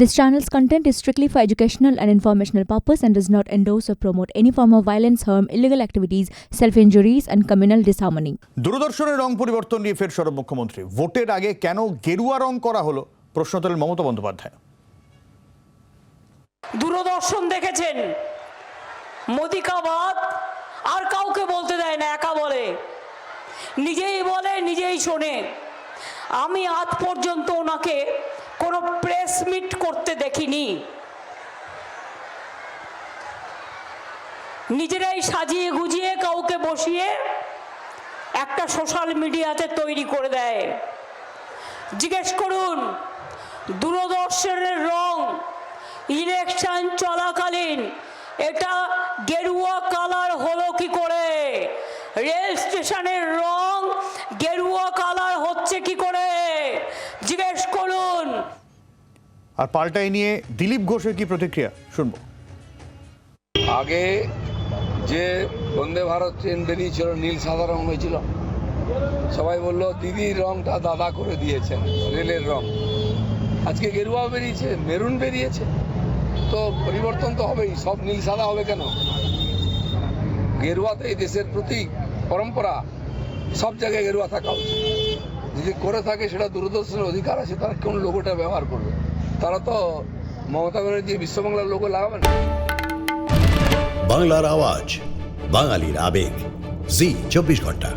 This channel's content is strictly for educational and informational purpose and does not endorse or promote any form of violence, harm, illegal activities, self-injuries and communal disharmony. দূরদর্শনের রং পরিবর্তন নিয়ে ফের সরব মুখ্যমন্ত্রী ভোটের আগে কেন গেরুয়া রং করা হলো প্রশ্ন তোলেন মমতা বন্দ্যোপাধ্যায় দূরদর্শন দেখেছেন মোদিকাবাদ আর কাউকে বলতে দেয় না একা বলে নিজেই বলে নিজেই শোনে আমি আজ পর্যন্ত ওনাকে কোনো প্রেস মিট করতে দেখিনি। নিজেরাই সাজিয়ে গুজিয়ে কাউকে বসিয়ে একটা সোশ্যাল মিডিয়াতে তৈরি করে দেয়। জিজ্ঞেস করুন, দূরদর্শনের রং ইলেকশন চলাকালীন, এটা গেরুয়া কালার হলো কি করে? রেল স্টেশনের রং গেরুয়া কালার হচ্ছে কি করে জিজ্ঞেস করুন আর পাল্টাই নিয়ে দিলীপ ঘোষের কি প্রতিক্রিয়া? শুনব। আগে যে বন্দে ভারত ট্রেন বেরিয়েছিল, নীল সাদা রং হয়েছিল, সবাই বলল, দিদির রংটা দাদা করে দিয়েছেন, রেলের রং। আজকে গেরুয়া বেরিয়েছে, মেরুন বেরিয়েছে। তো পরিবর্তন তো হবেই, সব নীল সাদা হবে কেন? গেরুয়া তো এই দেশের প্রতীক, পরম্পরা, সব জায়গায় গেরুয়া থাকা উচিত। যদি করে থাকে, সেটা দূরদর্শনের অধিকার আছে, তারা কোন লোগোটা ব্যবহার করবে? তারা তো মমতা ব্যানার্জি বিশ্ববাংলার লোগো না। বাংলার আওয়াজ বাঙালির আবেগ। জি চব্বিশ ঘণ্টা।